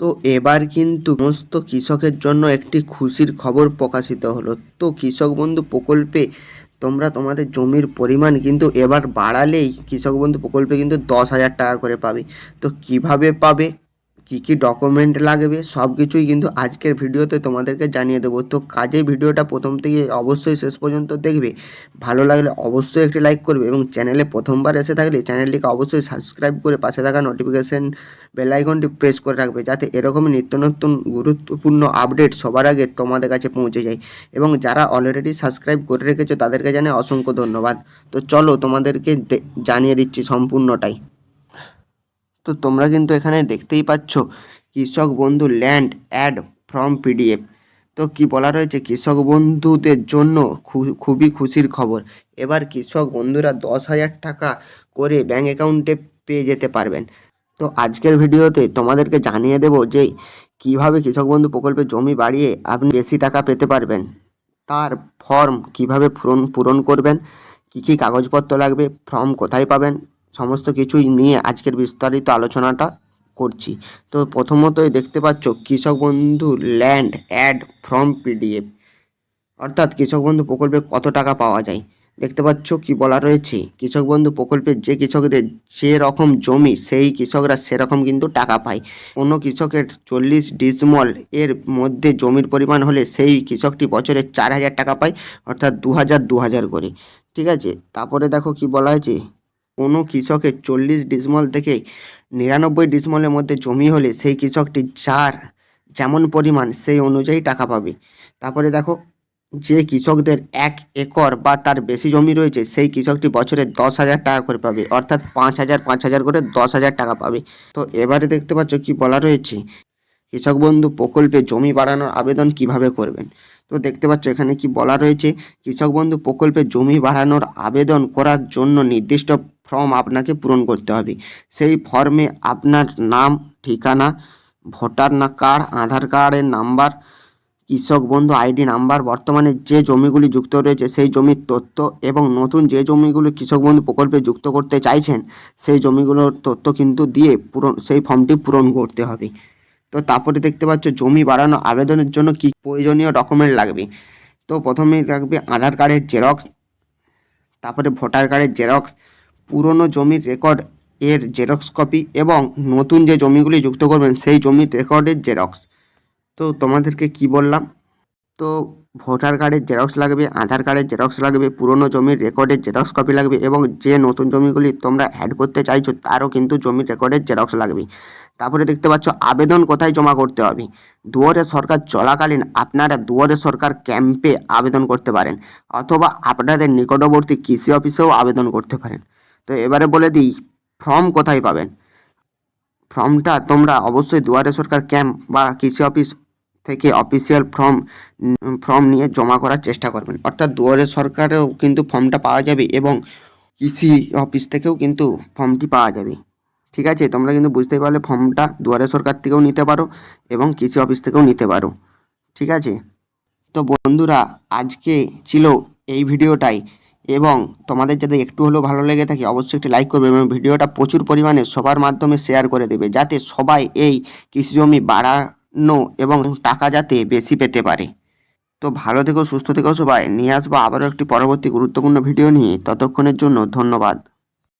তো এবার কিন্তু সমস্ত কৃষকের জন্য একটি খুশির খবর প্রকাশিত হলো। তো কৃষক বন্ধু প্রকল্পে তোমরা তোমাদের জমির পরিমাণ কিন্তু এবার বাড়ালেই কৃষক বন্ধু প্রকল্পে কিন্তু দশ হাজার টাকা করে পাবে। তো কীভাবে পাবে? কী কী ডকুমেন্ট লাগবে, সব কিছুই কিন্তু আজকের ভিডিওতে তোমাদেরকে জানিয়ে দেবো। তো কাজে ভিডিওটা প্রথম থেকে অবশ্যই শেষ পর্যন্ত দেখবে। ভালো লাগলে অবশ্যই একটি লাইক করবে এবং চ্যানেলে প্রথমবার এসে থাকলে চ্যানেলটিকে অবশ্যই সাবস্ক্রাইব করে পাশে থাকা নোটিফিকেশান বেল আইকনটি প্রেস করে রাখবে যাতে এরকমই নিত্য নতুন গুরুত্বপূর্ণ আপডেট সবার আগে তোমাদের কাছে পৌঁছে যায়। এবং যারা অলরেডি সাবস্ক্রাইব করে রেখেছো তাদেরকে জানে অসংখ্য ধন্যবাদ। তো চলো তোমাদেরকে জানিয়ে দিচ্ছি সম্পূর্ণটাই। তো তোমরা কিন্তু এখানে দেখতেই পাচ্ছ কৃষক বন্ধু ল্যান্ড অ্যাড ফ্রম পিডিএফ তো কি বলা রয়েছে? কৃষক বন্ধুদের জন্য খুবই খুশির খবর। এবার কৃষক বন্ধুরা দশ হাজার টাকা করে ব্যাঙ্ক অ্যাকাউন্টে পেয়ে যেতে পারবেন। তো আজকের ভিডিওতে তোমাদেরকে জানিয়ে দেব যে কীভাবে কৃষক বন্ধু প্রকল্পে জমি বাড়িয়ে আপনি বেশি টাকা পেতে পারবেন। তার ফর্ম কীভাবে পূরণ পূরণ করবেন? কী কী কাগজপত্র লাগবে? ফর্ম কোথায় পাবেন? সমস্ত কিছুই নিয়ে আজকের বিস্তারিত আলোচনাটা করছি। তো প্রথমতই দেখতে পাচ্ছ কৃষক বন্ধু ল্যান্ড অ্যাড ফ্রম পিডিএফ। অর্থাৎ কৃষক বন্ধু প্রকল্পে কত টাকা পাওয়া যায়? দেখতে পাচ্ছ কি বলা রয়েছে? কৃষক বন্ধু প্রকল্পের যে কৃষকদের যে রকম জমি, সেই কৃষকরা সেরকম কিন্তু টাকা পায়। কোনো কৃষকের চল্লিশ ডিসমল এর মধ্যে জমির পরিমাণ হলে সেই কৃষকটি বছরে চার হাজার টাকা পায়, অর্থাৎ দু হাজার দু হাজার করে। ঠিক আছে? তারপরে দেখো কি বলা হয়েছে কোনো কৃষকের চল্লিশ ডিসমল থেকে নিরানব্বই ডিসমলের মধ্যে জমি হলে সেই কৃষকটি যার যেমন পরিমাণ সেই অনুযায়ী টাকা পাবে। তারপরে দেখো, যে কৃষকদের এক একর বা তার বেশি জমি রয়েছে, সেই কৃষকটি বছরে দশ হাজার টাকা করে পাবে, অর্থাৎ পাঁচ হাজার পাঁচ হাজার করে দশ হাজার টাকা পাবে। তো এবারে দেখতে পাচ্ছ কি বলা রয়েছে, কৃষক বন্ধু প্রকল্পে জমি বাড়ানোর আবেদন কীভাবে করবেন? তো দেখতে পাচ্ছ এখানে কি বলা রয়েছে, কৃষক বন্ধু প্রকল্পে জমি বাড়ানোর আবেদন করার জন্য নির্দিষ্ট ফর্ম আপনাকে পূরণ করতে হবে। সেই ফর্মে আপনার নাম, ঠিকানা, ভোটার না কার্ড, আধার কার্ডের নাম্বার, কৃষক বন্ধু আইডি নাম্বার, বর্তমানে যে জমিগুলি যুক্ত রয়েছে সেই জমির তথ্য এবং নতুন যে জমিগুলো কৃষক বন্ধু প্রকল্পে যুক্ত করতে চাইছেন সেই জমিগুলোর তথ্য কিন্তু দিয়ে পূরণ, সেই ফর্মটি পূরণ করতে হবে। তো তারপরে দেখতে পাচ্ছ জমি বাড়ানো আবেদনের জন্য কি প্রয়োজনীয় ডকুমেন্ট লাগবে? তো প্রথমেই লাগবে আধার কার্ডের জেরক্স তারপরে ভোটার কার্ডের জেরক্স পুরনো জমির রেকর্ড এর জেরক্স কপি এবং নতুন যে জমিগুলি যুক্ত করবেন, সেই জমির রেকর্ডের জেরক্স তো তোমাদেরকে কি বললাম? তো ভোটার কার্ডের জেরক্স লাগবে, আধার কার্ডের জেরক্স লাগবে, পুরনো জমির রেকর্ডের জেরক্স কপি লাগবে এবং যে নতুন জমিগুলি তোমরা অ্যাড করতে চাইছো, তারও কিন্তু জমির রেকর্ডের জেরক্স লাগবে। তারপরে দেখতে পাচ্ছ, আবেদন কোথায় জমা করতে হবে? দুয়ারে সরকার চলাকালীন আপনারা দুয়ারে সরকার ক্যাম্পে আবেদন করতে পারেন, অথবা আপনাদের নিকটবর্তী কৃষি অফিসেও আবেদন করতে পারেন। তো এবারে বলে দিই ফর্ম কোথায় পাবেন? ফর্মটা তোমরা অবশ্যই দুয়ারে সরকার ক্যাম্প বা কৃষি অফিস থেকে অফিসিয়াল ফর্ম ফর্ম নিয়ে জমা করার চেষ্টা করবেন। অর্থাৎ দুয়ারে সরকারেও কিন্তু ফর্মটা পাওয়া যাবে এবং কৃষি অফিস থেকেও কিন্তু ফর্মটি পাওয়া যাবে। ঠিক আছে? তোমরা কিন্তু বুঝতেই পারলে ফর্মটা দুয়ারে সরকার থেকেও নিতে পারো এবং কৃষি অফিস থেকেও নিতে পারো। ঠিক আছে? তো বন্ধুরা, আজকে ছিল এই ভিডিওটাই। এবং তোমাদের যাতে একটু হলেও ভালো লেগে থাকে, অবশ্যই একটি লাইক করবে এবং ভিডিওটা প্রচুর পরিমাণে সবার মাধ্যমে শেয়ার করে দেবে, যাতে সবাই এই কৃষি জমি বাড়ানো এবং টাকা যাতে বেশি পেতে পারে। তো ভালো থেকো, সুস্থ থেকো সবাই, নিয়ে আসব আবারও একটি পরবর্তী গুরুত্বপূর্ণ ভিডিও নিয়ে। ততক্ষণের জন্য ধন্যবাদ।